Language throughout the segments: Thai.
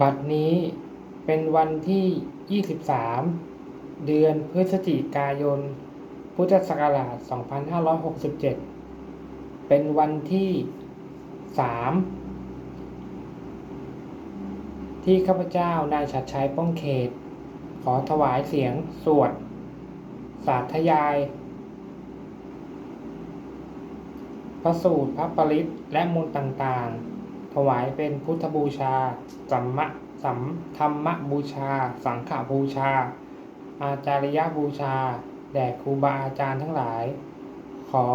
บัดนี้เป็นวันที่ 23 เดือนพฤศจิกายน พุทธศักราช 2567 เป็นวันที่ 3 ที่ข้าพเจ้านายชัดชัยป้องเขต ขอถวายเสียงสวด สาธยาย พระสูตรพระปริตและมนต์ต่างๆ ถวายเป็นพุทธบูชา สัมมะสัมธรรมบูชา สังฆบูชา อาจาริยบูชา แด่ครูบาอาจารย์ทั้งหลาย ขอ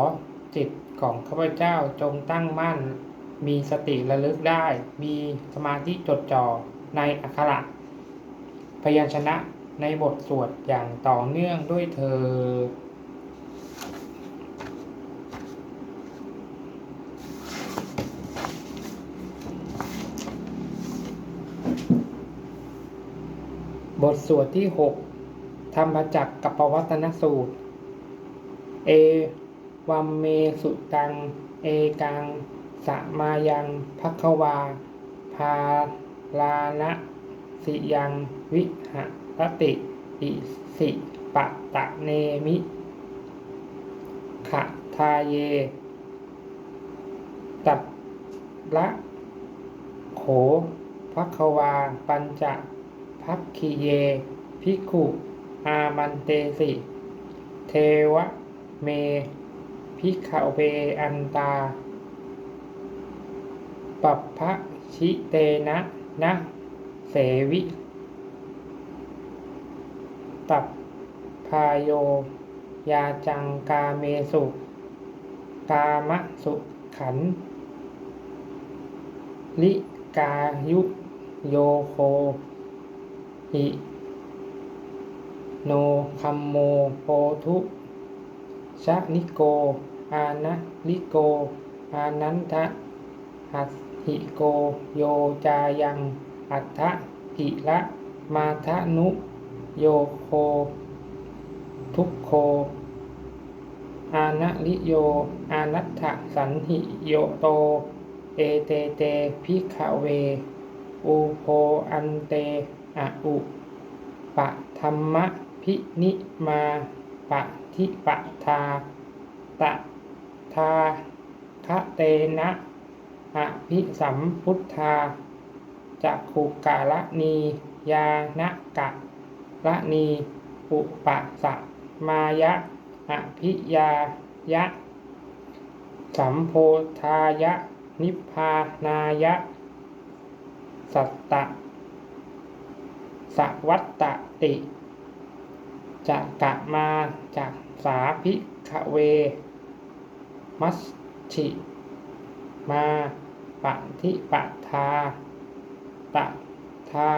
จิตของข้าพเจ้าจงตั้งมั่น มีสติระลึกได้ มีสมาธิจดจ่อในอักขระพยัญชนะในบทสวดอย่างต่อเนื่องด้วยเธอ บทสวดที่ 6 ธรรมจักรกับปวัตนสูตร เอวัมเมสุตัง เอกัง สมายังพักวา พาลานะสิยัง วิหะรติ อิสิปะตะเนมิขะทาเย ตัดละ โขพักวา ปัญจ พักคีเยภิกขุอามันเตสิ เทวะ เมภิกขเวอันตา ปัปพะชิเตนะนะเสวิ ตับพายโย ยาจังกาเมสุ กามะสุขัน ลิกายุโยโค หิโนคัมโมโปทุชะนิโก อานะลิโก อานันทะหัสหิโก โยจายัง อัฏฐกิละมาทะนุ โยโค ทุกโค อานะลิโย อานัตถสันหิโยโต เอเตเตพิขเวอูโพอันเต ออุปธรรมะพินิมาปะทิปะทาตะทาคะเตนะอะพิสัมพุทธาจักขุกาละนียานะกะละนีอุปะสะมายะอภิยายะ สัมโพธายะ นิพพานายะ สัตตะ สวัตตติจะกะมาจากสาพิขเว มัชชิมาปะทิปะทาตะทา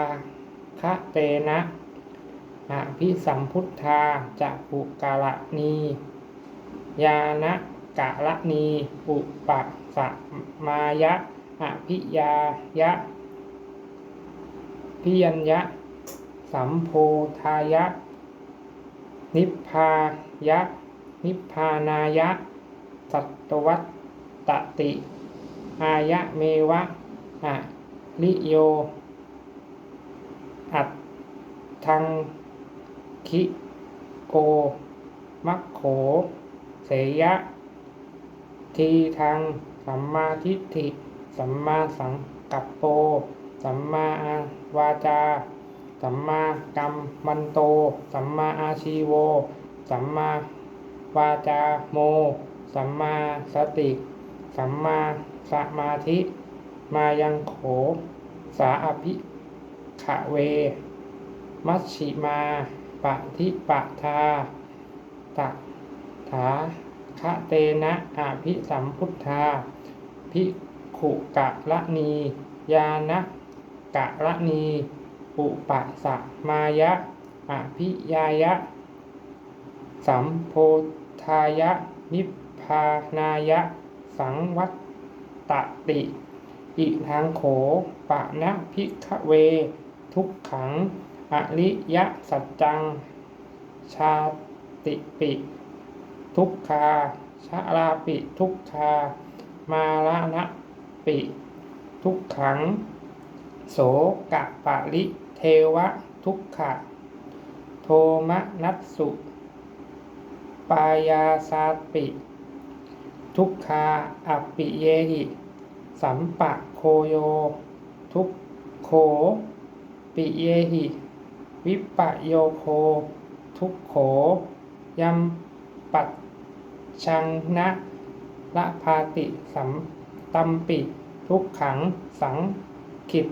คะเตนะอภิสัมพุทธาจะปุกาละนียานะกะละนีอุปสมายะอภิยายะพิยัญญะ สัมโพธายะ นิพพายะ นิพพานายะ สัตวัตตติ อายะเมวะอะลิโย อัตทังคิโก มัคโข เสยะ ทีทางสัมมาทิฏฐิ สัมมาสังกัปโป สัมมาวาจา สัมมากัมมันโต สัมมาอาชีโว สัมมาวาจาโม สัมมาสติ สัมมาสมาธิ มายังโข สาอภิขะเว มัชชิมาปะทิปะทาตะถาคะเตนะอาภิสัมพุทธา ภิขุกะละนี ยานะกะละนี อุปะสะมายะอภิยายะ สัมโพธายะ นิพพานายะ สังวัตตติ อิทางโขปะนะพิขเว ทุกขัง อริยสัจจัง ชาติปิ ทุกขาชาลาปิทุกขามาละนะปิ ทุกขัง โสกะปะริ เทวะทุกขะ โทมนัสสุ ปายาสาปิ ทุกขาอัปปิเยหิ สัมปะโคโย ทุกโข ปิเยหิ วิปะโยโค ทุกโข ยัมปัจชังนะละพาติสัมตัมปิ ทุกขังสังขิต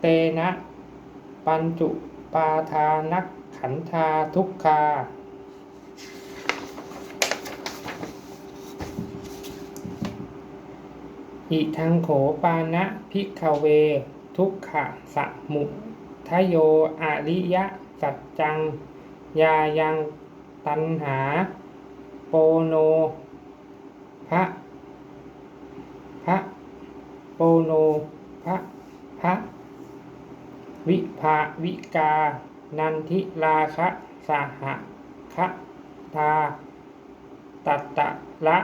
เตนะ ปัญจุปาทานักขันธาทุกขาอิทังโขปานะพิกขเว ทุกขะสะมุทโยอริยะสัจจัง ยายังตันหา โปโนพระพระโปโนพระพระ วิภาวิกา นันทิราคะสหคะทาตัตตะละ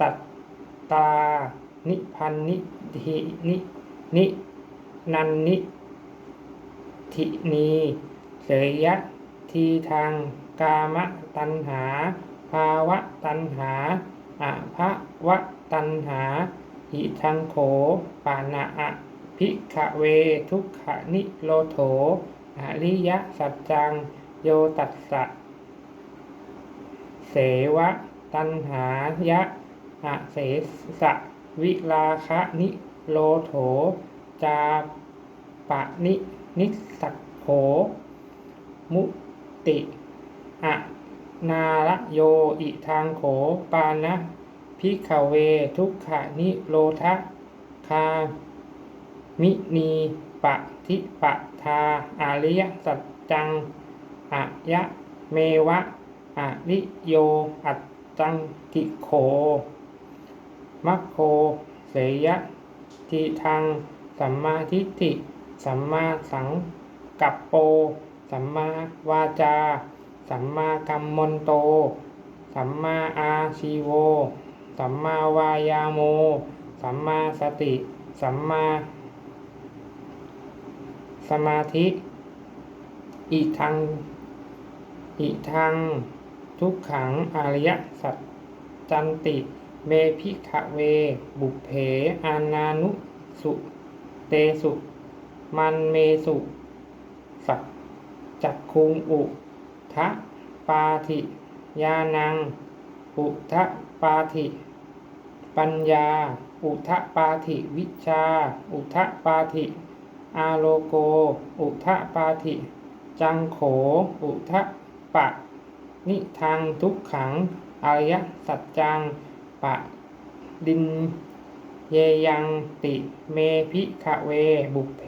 ตัตตา นิพันนิทินินินันนิทินีเสยยะทีทางกามตัณหา ภาวะตัณหาอะภะวะตัณหา อิทังโขปานะอะ พิกขเวทุกขนิโรโถอริยสัจจัง โยตัสสะเสวะ ตัณหายะอะเสสะวิราคะนิโรโถ จาปะนินิสสักโขมุติอะนาละโยอิทางโขปานะพิขเวทุกขนิโรธะคา มินีปะทิปะทาอาริยสัจจังอะยะเมวะอะริโยอัจจังกิโขมัคโคเสยะทีทางสัมมาทิฏฐิสัมมาสังกัปโป สัมมาวาจา สัมมากัมมนโต สัมมาอาชีโว สัมมาวายาโม สัมมาสติ สัมมา สมาธิอีทังอีทัง ทุกขังอริยสัจจันติ เมพิขเว บุพเพอานานุสุเตสุ มันเมสุสัจจักคุงอุทะปาธิยานัง อุทะปาธิปัญญา อุทะปาธิวิชา อุทะปาธิ อาโลโก อุทะปาธิ จังโข อุทะปะ นิทางทุกขัง อริยสัจจัง ปะ ดิน เยยังติ เมพิขเว บุเพ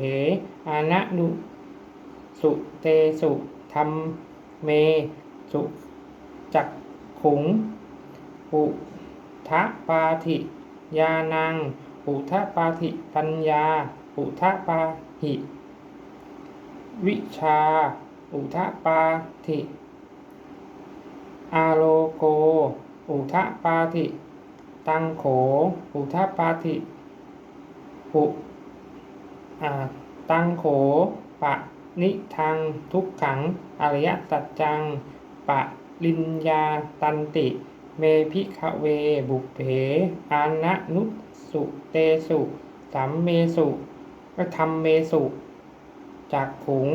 อานะนุสุเตสุธรรมเม สุจักขุง อุทะปาธิยานัง อุทะปาธิปัญญา อุทะปา หิ วิชา อุทะปาธิอาโลโก อุทะปาธิตังโข อุทะปาธิอุตังโข ปะนิทัง ทุกขัง อริยสัจจัง ปะลินยาตันติ เมพิขเว บุเพอานะนุสุเตสุ สัมเมสุ ก็ทำเมสุ จากขุง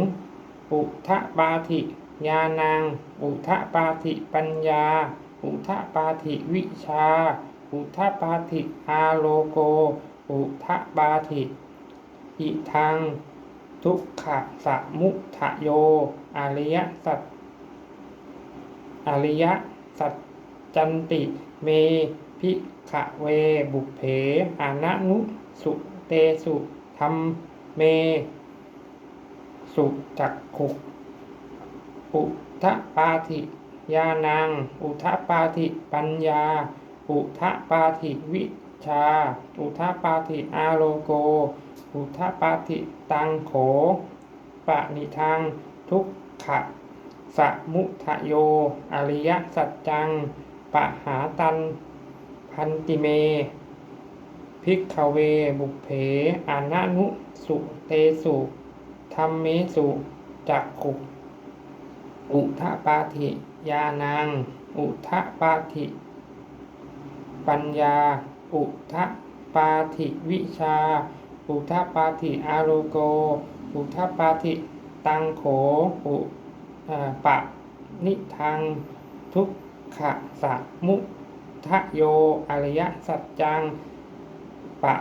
อุทะปาธิยานัง อุทะปาธิปัญญา อุทะปาธิวิชา อุทะปาธิอาโลโก อุทะปาธิอิทัง ทุกขะสะมุทะโย อริยสัจอริยสัจจันติเมพิขะเวบุเพอานะนุสุเตสุ ธรรมเม สุจักขุอุทะปาธิยานังอุทะปาธิปัญญา อุทะปาธิวิชา อุทะปาธิอาโลโก อุทะปาธิตังโขปะนิทังทุกขะสมุทะโย อริยสัจจัง ปะหาตัน พันติเม ภิกขเว บุเพอานานุสุเตสุธรรมเมสุจักขุอุทะปาธิยานัง อุทะปาธิปัญญา อุทะปาธิวิชา อุทะปาธิอาโรโก อุทะปาธิตังโข อุปะนิทัง ทุกขะสะมุทะโย อริยสัจจัง ปะ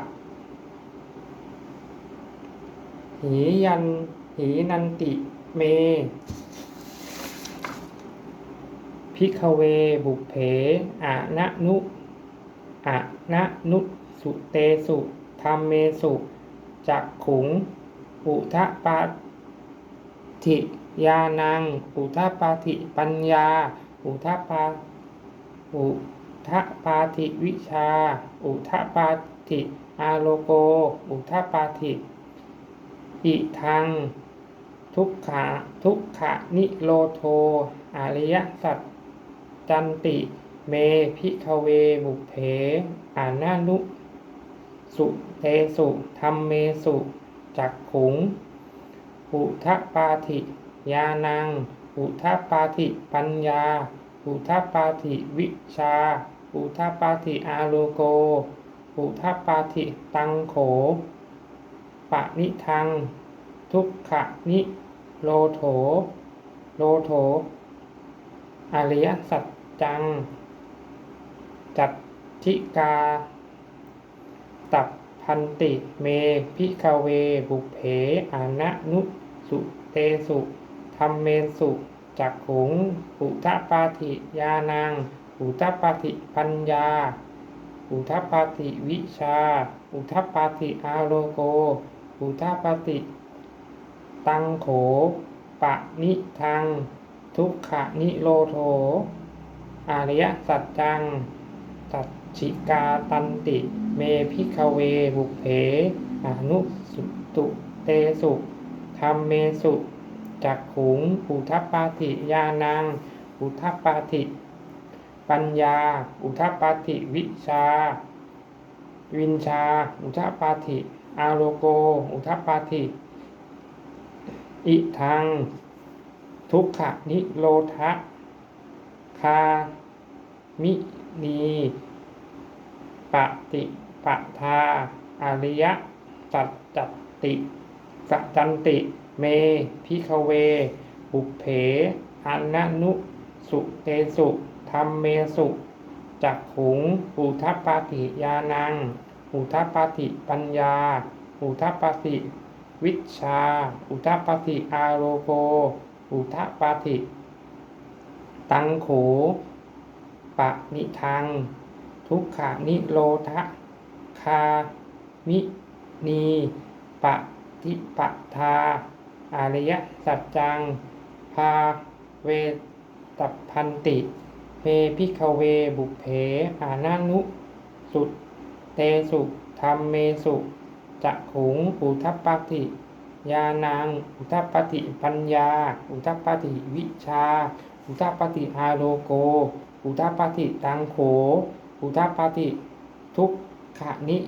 หียัน หีนันติเม พิกเวบุเพอะนะนุอะนะนุสุเตสุธรรมเมสุจักขุง อุทะปาธิยานัง อุทะปาธิปัญญา อุทะปาอุทะปาธิวิชา อุทะปา ธิอาโลโก อุทปาธิอิทัง ทุกขาทุกขะนิโรโทอริยสัจจันติ เมพิคเวบุเพอานานุสุเตสุธรรมเมสุจักขุง อุทปาธิยานัง อุทปาธิปัญญา อุทปาธิวิชา อุทปาธิอาโลโก อุทะปาธิตังโข ปะนิทัง ทุกขะนิโลโถ โลโถ อริยสัจจัง จัตทิกา ตับพันติเมพิคเวบุเพอานะนุสุเตสุธรรมเมสุจักขุงอุทะปาธิยานังอุทปาธิปัญญา อุทะปาธิวิชา อุทะปาธิอาโลโก อุทะปาธิตังโข ปะนิทัง ทุกขะนิโรโถอริยสัจจังตัดชิกาตันติ เมพิคเวบุเพอนุสุตุเตสุธรรมเมสุจักขุงอุทัปปาติยานังอุทัปปาติ ปัญญา อุทัปปาติวิชา วินชา อุทัปปาติอาโลโก อุทัปปาติอิทัง ทุกขะนิโรธะคามินีปฏิปทาอริยสัจจติสัจจันติ เมพิคเว บุพเพอนานุสุเตสุ ธรรมเมสุจักขุง อุทัปปาติยานัง อุทัปปาติปัญญา อุทัปปาติวิชา อุทัปปาติอาโลโก อุทัปปาติตังโขปะนิทัง ทุกขานิโรธะคามินีปะทิปะทาอริยสัจจัง พาเวตพันติ พิคเวบุเพอานานุสุเตสุธรรมเมสุจักขุงอุทัปปติยานังอุทัปปติปัญญา อุทัปปติวิชา อุทัปปติอาโลโก อุทัปปติตังโข อุทัปปติทุกขะนิ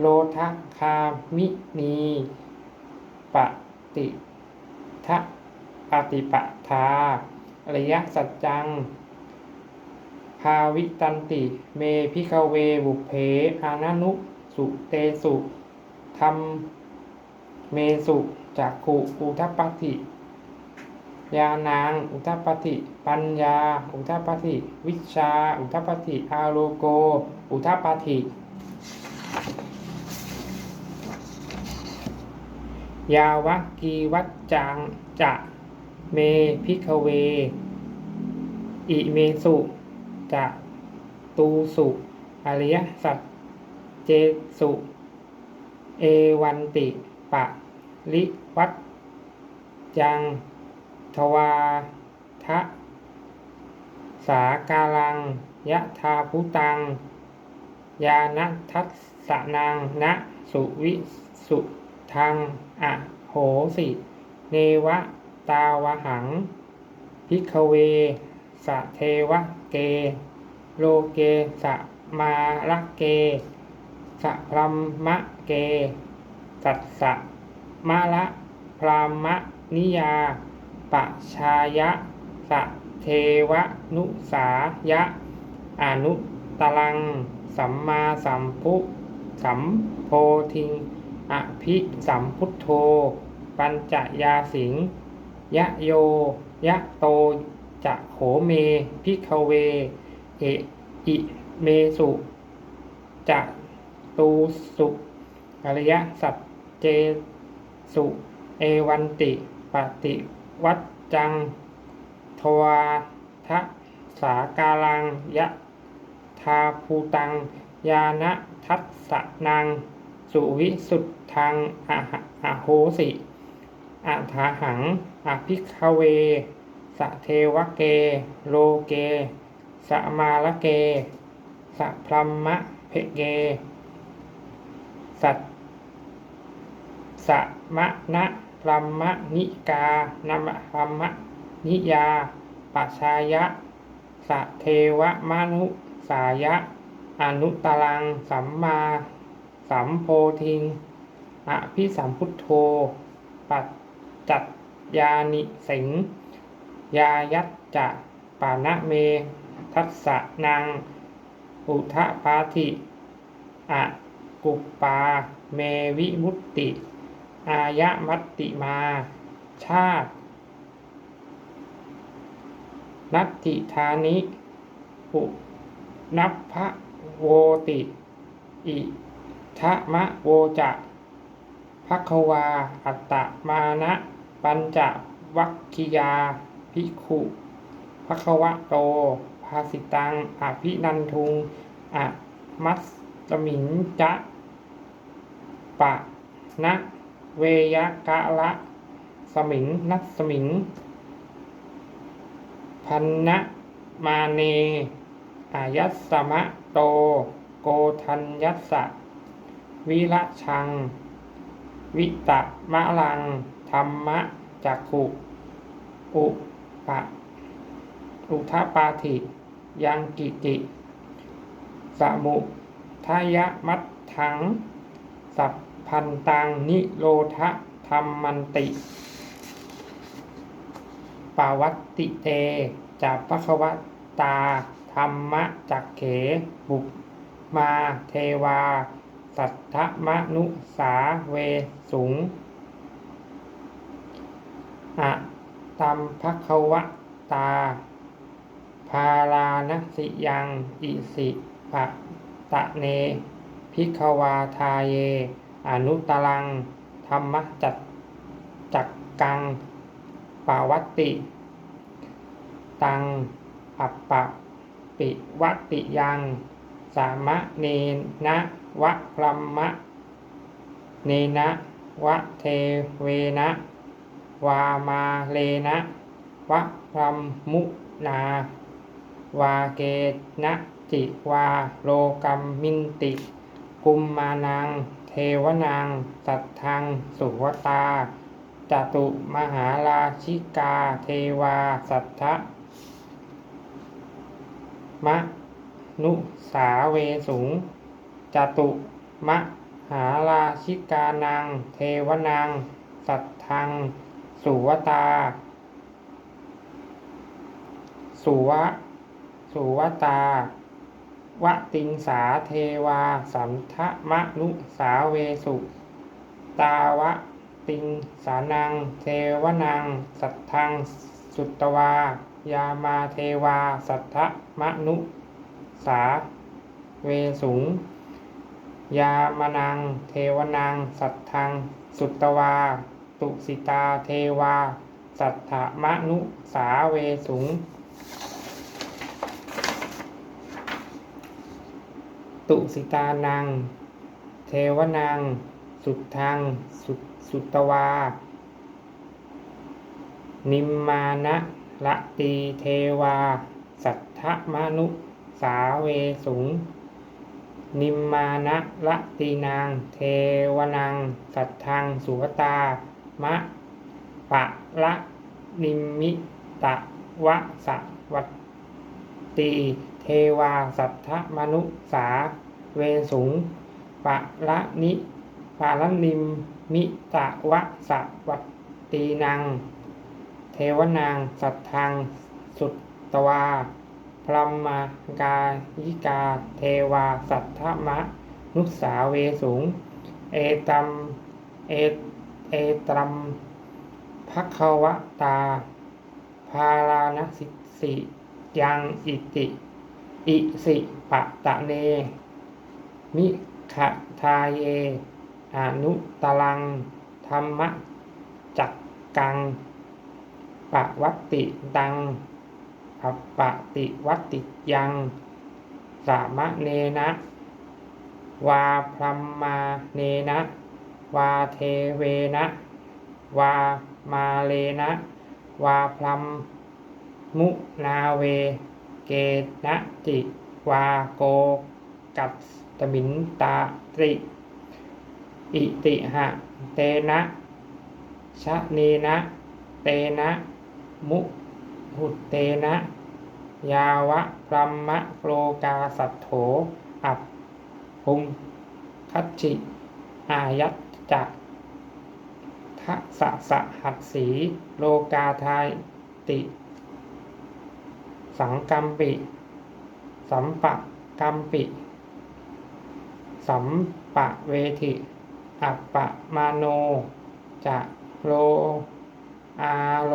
โรทะคามินีปฏิทะปฏิปทาอริยสัจจัง ภาวิตันติ เมพิคเวบุเพอานานุสุเตสุธรรมเมสุจักขุอุทัปาติยานางอุทัปาติ ปัญญา อุทัปาติ วิชา อุทัปาติอาโลโก อุทัปาติยาวกีวัจจังจะเมพิคเว อิเมสุ จะตูสุอริยสัจเจสุ เอวันติปะลิวัตจังทวาทะสากาลัง ยะทาพุตัง ยานัทัสสนังนะสุวิสุทังอะโหสิ เนวะ ตาวหัง พิกเว สะเทวะเก โลเกสะมาละเก สะพรัมมะเก สัตสะมะละพรามะนิยาปะชายะ สะเทวนุสายะ อนุตรัง สัมมาสัมพุสัมโพธิงอภิสัมพุทโธ ปัญจยาสิง ยะโย ยะโต จะโขเมพิกเว เออิเมสุจะตูสุอริยสัจเจสุเอวันติปฏิวัจจัง ทวาทะสาการังยะทาภูตัง ยานะทัสสะนัง สุวิสุทธังอะหะอะโหสิอัฏฐหังอภิคเว สะเทวเก โลเกสะมาละเกสะพรัมมะเพเก สัตสะมะนะพรมมะนิกานามพรมมะนิยาปัชายะสะเทวมนุสายะ อนุตรัง สัมมา สัมโพธิงอภิสัมพุทโธ ปัจจัตยานิสิง ยายัตจะปานะเม ทัสสะนางอุทะปาธิอะกุปปา เมวิมุตติ อายะมัตติมา ชาติ นัตติธานิอุนัพพะโวติ อิทะมะโวจะภัควา อัตตมานะ ปัญจวัคคิยา ภิกขุภควะโต ภาสิตังอภินันทุงอะมัสสมิงจะปะนะเวยกะละ สมิงนัสสมิง พันนะมาเน อายัสสมะโต โกทัญยัสสะวิระชัง วิตะมะลัง ธรรมะจักขุ อุ ปะอุทปาธิยังกิติสมุทายมัตถัง สัพพันตังนิโรธธรรมมันติปาวัตติเตจัปะคะวตา ธรรมะจักเข บุกมาเทวา สัทธมนุสาเวสุงอะ ตัมภควตา พาลานสิยังอิสิปะตะเน พิกวาทาเย อนุตรัง ธรรมจัตจักกังปาวัตติ ตัง อัปปะ ปิวัติยัง สามะเนนะวะพรมมะ เนนะวะเทเวนะ วามาเลนะวะพรัมมุนาวาเกนะจิวาโลกัมมินติ กุมมานัง เทวนางสัตทัง สุวตาจตุมหาราชิกา เทวาสัทธะมะนุสาเวสุงจตุมะหาราชิกานังเทวนางสัทธัง สุวตา สุวะ สุวตาวะติงสาเทวา สัมทะมะนุสาเวสุ ตาวะติงสานัง เทวนัง สัทธัง สุตวา ยามาเทวา สัทธะมะนุสาเวสุง ยามนัง เทวนัง สัทธัง สุตวา ตุสิตาเทวา สัทธมนุสาเวสุง ตุสิตานัง เทวนัง สุดทัง สุสุตวา นิมมานะละตีเทวา สัทธมนุสาเวสุงนิมมานะละตีนาง เทวนัง สัทธัง สุวตา มะปะละนิมิตะวะสวัตตีเทวาสัทธมนุสา เวสุงปะละนิปะละนิมมิตะวะสวัตตีนังเทวนางสัทธังสุตตวาพรหมกายิกา เทวาสัทธมะนุสาเวสุง เอตัมเอ เอตรัมภควตาพาลานสิสิยังอิติ อิสิปะตะเน มิขะทาเย อนุตลัง ธรรมจักกัง ปะวัตติตังอปปะติวัตติยัง สามะเนนะ วาพรมมาเนนะ วาเทเวนะ วามาเลนะ วาพรัมมุนาเว เกนะจิวาโก กัตตมินตาตริ อิติหะ เตนะชะเนนะ เตนะ มุหุเตนะ ยาวะพรัมมะโลกาสัตโถ อัปพุงคัจฉิอายัต จะทะสะสะหัดสี โลกาทายติ สังกัมปิ สัมปะกัมปิ สัมปะเวทิอัปปะมาโน จะโล อาโล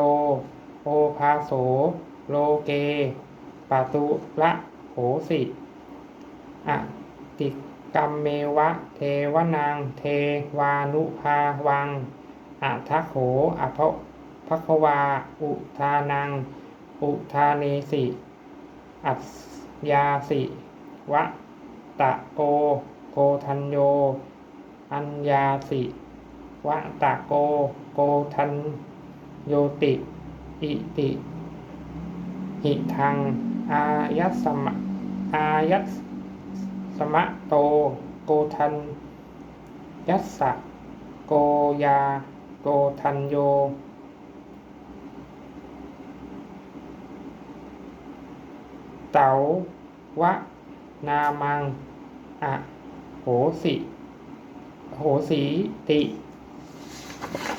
โอภาโส โลเกปะตุละโหสิอะติ กรรมเมวะ เทวนางเทวานุภาวังอะทัคโขอภภควา อุทานัง อุทาเนสิ อัสยาสิวะตะโกโกทันโย อัญญาสิวะตะโกโกทันโยติ อิติหิทัง อายัสสมะอายัส สมะโต โกทัน ยัสสะ โกยา โกทันโย เตาวะ นามัง อะโหสิ โหสีติ